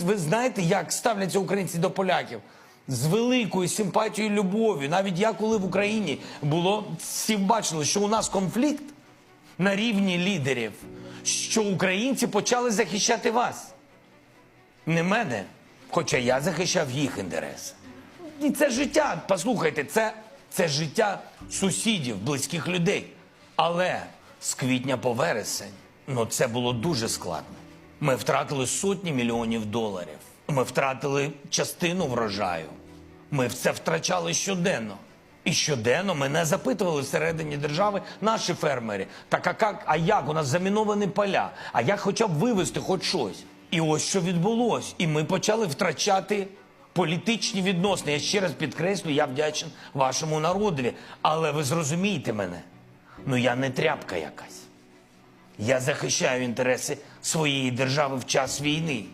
Ви знаєте, як ставляться українці до поляків? З великою симпатією і любов'ю. Навіть я, коли в Україні було, всі бачили, що у нас конфлікт на рівні лідерів, що українці почали захищати вас. Не мене, хоча я захищав їх інтереси. І це життя, послухайте, це, це життя сусідів, близьких людей. Але з квітня по вересень ну це було дуже складно. Ми втратили сотні мільйонів доларів. Ми втратили частину врожаю. Ми це втрачали щоденно. І щоденно мене запитували всередині держави наші фермери. Так а як, а як у нас заміновані поля? А як хоча б вивезти хоч щось? І ось що відбулось. І ми почали втрачати політичні відносини. Я ще раз підкреслю, я вдячний вашому народові. Але ви зрозумієте мене. Ну я не тряпка якась. Я захищаю інтереси своєї держави в час війни.